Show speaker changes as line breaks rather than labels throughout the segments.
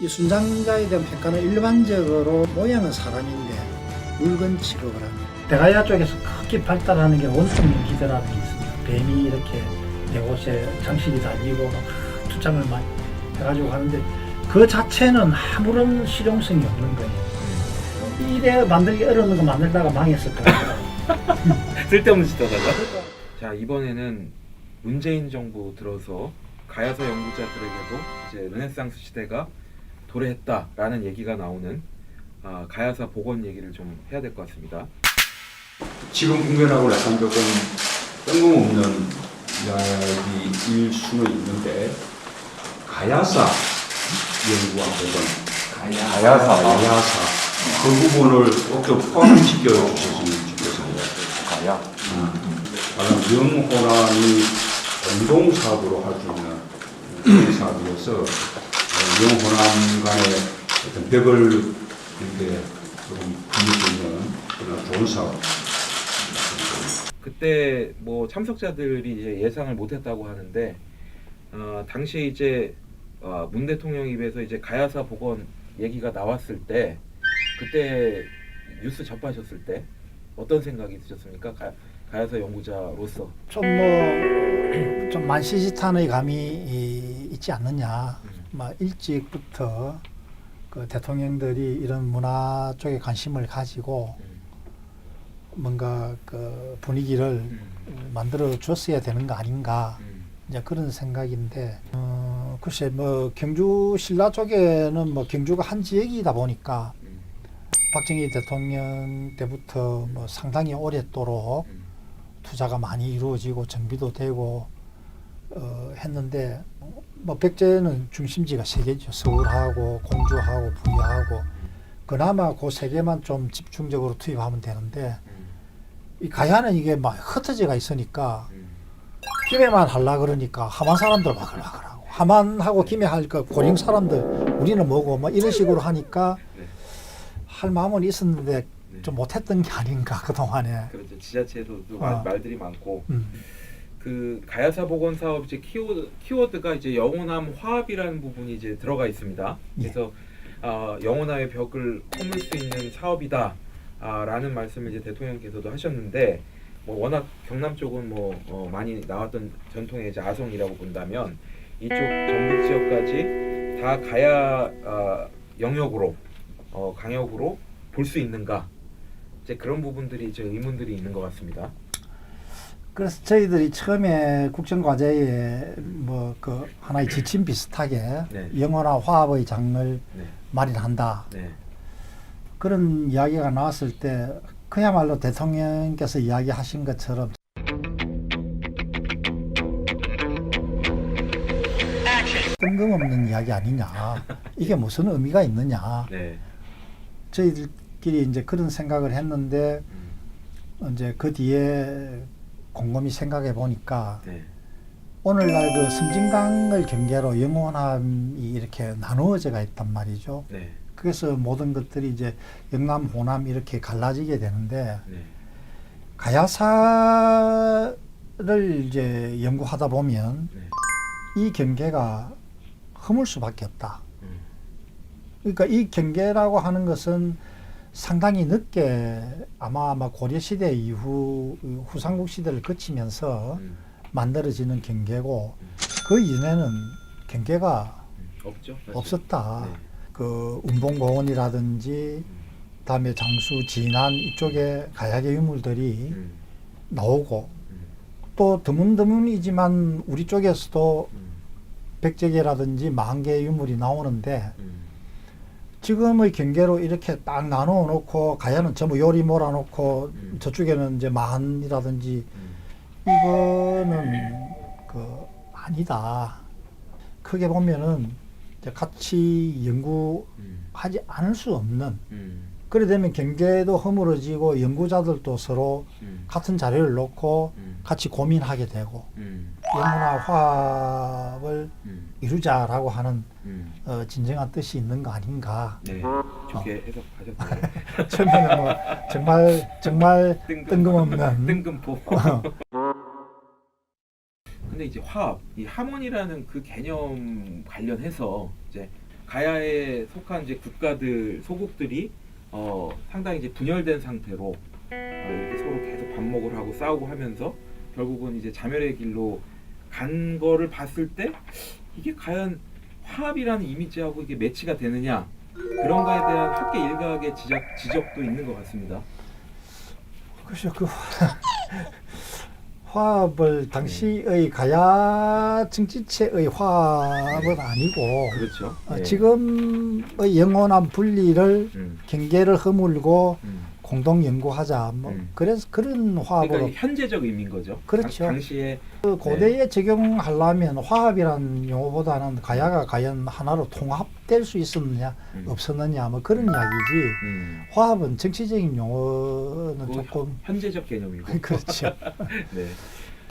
이 순상자에 대한 평가는 일반적으로 모양은 사람인데 물건 취급을 합니다. 대가야 쪽에서 크게 발달하는 게 원통 기대라는 게 있습니다. 뱀이 이렇게 내 옷에 장식이 달리고 막 투창을 많이 해가지고 하는데 그 자체는 아무런 실용성이 없는 거예요. 이래 만들기 어려운 거 만들다가 망했을 거예요.
쓸데없는 짓 하다가. 자 이번에는 문재인 정부 들어서 가야사 연구자들에게도 이제 르네상스 시대가 도래했다라는 얘기가 나오는 아, 가야사 복원 얘기를 좀 해야 될 것 같습니다.
지금 국면하고 약간 조금 뜬금없는 이야기일 수는 있는데 가야사 연구와 혹은 가야사, 가야사 그 부분을 꼭좀 포함시켜 주셨으면 좋겠습니다.
가야.
바로 영호남이 공동사업으로 할 수 있는 사업이어서 영호남 간의 어떤 벽을 이렇게 조금 있는 그런 좋은 사업.
그때 뭐 참석자들이 이제 예상을 못했다고 하는데 어, 당시에 이제 어, 문 대통령 입에서 이제 가야사 복원 얘기가 나왔을 때 그때 뉴스 접하셨을 때 어떤 생각이 드셨습니까? 가, 가야사 연구자로서
좀 뭐 좀 만시지탄의 감이 이- 있지 않느냐. 막 일찍부터 그 대통령들이 이런 문화 쪽에 관심을 가지고
음,
뭔가 그 분위기를
음,
만들어 줬어야 되는 거 아닌가.
음,
이제 그런 생각인데 어, 글쎄 뭐 경주 신라 쪽에는 뭐 경주가 한 지역이다 보니까
음,
박정희 대통령 때부터 뭐 상당히 오랫도록
음,
투자가 많이 이루어지고 정비도 되고 어, 했는데 뭐 백제는 중심지가 세 개죠. 서울하고 공주하고 부여하고 그나마 그 세 개만 좀 집중적으로 투입하면 되는데
음,
이 가야는 이게 막 흩어져가 있으니까
음.
김해만 할라 그러니까 하만 사람들 바글바글하고 하만하고 김해 할까 고령 사람들 우리는 뭐고 뭐 이런 식으로 하니까
네.
할 마음은 있었는데
네.
좀 못했던 게 아닌가 그 동안에.
그렇죠. 지자체에서도
어.
말, 말들이 많고
음.
그 가야사 복원 사업 이제 키워드 키워드가 이제 영호남 화합이라는 부분이 이제 들어가 있습니다.
예.
그래서 어, 영호남의 벽을 허물 수 있는 사업이다. 아, 라는 말씀을 이제 대통령께서도 하셨는데 뭐 워낙 경남 쪽은 뭐 어, 많이 나왔던 전통의 이제 아성이라고 본다면 이쪽 전북 지역까지 다 가야 아, 영역으로 어, 강역으로 볼 수 있는가 이제 그런 부분들이 이제 의문들이 있는 것 같습니다.
그래서 저희들이 처음에 국정과제에 뭐 그 하나의 지침 비슷하게
네.
영어나 화합의 장을
네,
마련한다.
네,
그런 이야기가 나왔을 때 그야말로 대통령께서 이야기하신 것처럼 뜬금없는 이야기 아니냐. 이게 무슨 의미가 있느냐.
네.
저희들끼리 이제 그런 생각을 했는데
음,
이제 그 뒤에 곰곰이 생각해 보니까
네.
오늘날 그 섬진강을 경계로 영원함이 이렇게 나누어져가 있단 말이죠.
네.
그래서 모든 것들이 이제 영남, 호남 이렇게 갈라지게 되는데
네.
가야사를 이제 연구하다 보면
네.
이 경계가 허물 수밖에 없다.
음,
그러니까 이 경계라고 하는 것은 상당히 늦게 아마 아마 고려 시대 이후 후삼국 시대를 거치면서
음,
만들어지는 경계고 그 이전에는 경계가
음. 없죠.
없었다.
네.
그 운봉고원이라든지 다음에 장수, 진안 이쪽에 가야계 유물들이
음,
나오고
음,
또 드문드문이지만 우리 쪽에서도
음,
백제계라든지 만개 유물이 나오는데
음,
지금의 경계로 이렇게 딱 나누어 놓고 가야는 전부 요리 몰아 놓고
음.
저쪽에는 이제 만이라든지
음,
이거는 그 아니다. 크게 보면은 이제 같이 연구하지
음,
않을 수 없는
음,
그래 되면 경계도 허물어지고 연구자들도 서로
음,
같은 자료를 놓고
음,
같이 고민하게 되고
음,
영문화 화합을
음,
이루자라고 하는
음.
어, 진정한 뜻이 있는 거 아닌가.
네. 좋게 해석하셨네요.
처음에는 뭐 정말 정말
뜬금-
뜬금없는
뜬금포.
어,
근데 이제 화합, 이 하모니라는 그 개념 관련해서 이제 가야에 속한 이제 국가들 소국들이 어, 상당히 이제 분열된 상태로 어, 이렇게 서로 계속 반목을 하고 싸우고 하면서 결국은 이제 자멸의 길로 간 거를 봤을 때 이게 과연 화합이라는 이미지하고 이게 매치가 되느냐 그런가에 대한 학계 일각의 지적 지적도 있는 것 같습니다.
그렇죠. 그 화합을 당시의 가야 정치체의 화합은 아니고
그렇죠.
어,
예.
지금의 영원한 분리를
음,
경계를 허물고
음.
공동 연구하자. 뭐
음.
그래서 그런 화합으로
그러니까 현재적 의미인 거죠.
그렇죠.
당, 당시에
그 고대에 적용하려면 화합이라는 용어보다는 가야가 과연 하나로 통합될 수 있었느냐
음.
없었느냐 뭐 그런 이야기지.
음,
화합은 정치적인 용어는
그거
조금
현재적 개념이고.
그렇죠.
네.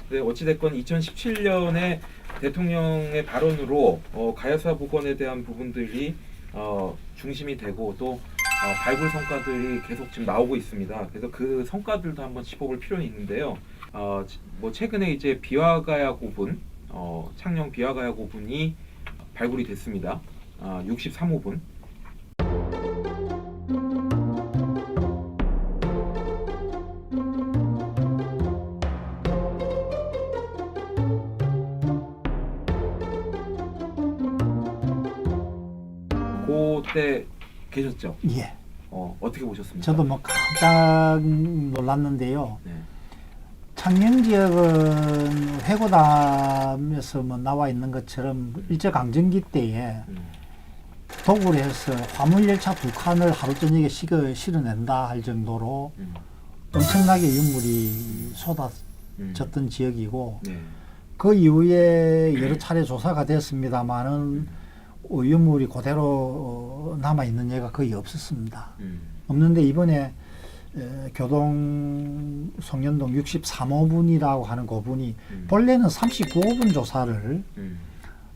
네, 어찌됐건 2017년에 대통령의 발언으로 어, 가야사 복원에 대한 부분들이 어, 중심이 되고 또 어, 발굴 성과들이 계속 지금 나오고 있습니다. 그래서 그 성과들도 한번 짚어볼 필요는 있는데요. 어, 지- 뭐 최근에 이제 비화가야 고분, 어, 창녕 비화가야 고분이 발굴이 됐습니다. 아, 63호분. 그때 계셨죠?
예.
어, 어떻게 보셨습니까?
저도 뭐 깜짝 놀랐는데요.
네.
창녕 지역은 회고담에서 뭐 나와 있는 것처럼 일제 강점기 때에
음,
도굴해서 화물 열차 두 칸을 하루 저녁에 실어, 실어낸다 할 정도로
음,
엄청나게 유물이 쏟아졌던
음.
지역이고
네.
그 이후에 여러 차례 조사가 됐습니다만은 어, 유물이 그대로 남아 있는 예가 거의 없었습니다.
음,
없는데 이번에 에, 교동 송년동 63호분이라고 하는 고분이
음,
본래는 39호분 조사를
음,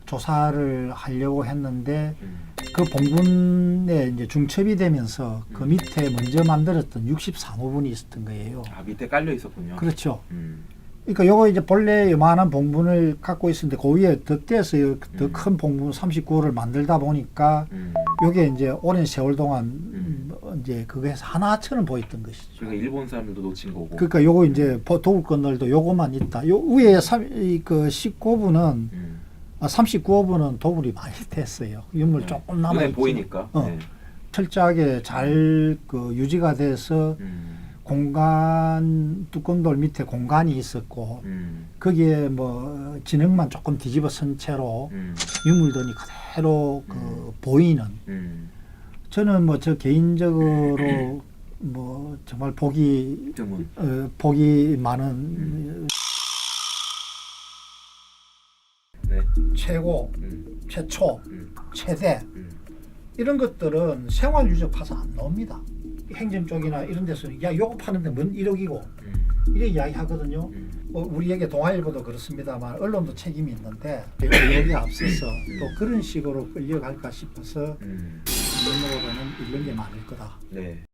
조사를 하려고 했는데
음,
그 봉분에 이제 중첩이 되면서 그
음.
밑에 먼저 만들었던 63호분이 있었던 거예요.
아 밑에 깔려 있었군요.
그렇죠.
음,
그러니까 요거 이제 본래 요만한 봉분을 갖고 있었는데 그 위에 덧대서
음.
더큰 봉분 39호를 만들다 보니까
음.
요게 이제 오랜 세월 동안
음.
음, 이제 그게서 하나처럼 보였던 것이죠.
그러니까 일본 사람들도 놓친 거고.
그러니까 요거 이제 보- 도울 건널도 요거만 있다. 요 위에 삼, 이, 그 19부는
음.
아, 39부는 도굴이 많이 됐어요. 유물
네.
조금 남아 있지.
보이니까.
어.
네.
철저하게 잘 그 유지가 돼서
음,
공간 뚜껑돌 밑에 공간이 있었고
음,
거기에 뭐 진흙만 조금 뒤집어 쓴 채로
음,
유물들이 그대로 그 보이는
음.
저는 뭐 저 개인적으로 뭐 정말 보기
드문.
어, 보기 많은
음. 네.
최고,
음,
최초,
음,
최대
음,
이런 것들은 생활 유적 파서 안 나옵니다. 행정 쪽이나 이런 데서는 야 요거 파는데 뭔 1억이고
음,
이래 이야기 하거든요.
음.
뭐 우리에게 동아일보도 그렇습니다만 언론도 책임이 있는데 여기 앞서서 또 그런 식으로 끌려갈까 싶어서
음.
면으로는 이런 게 많을 거다.
네.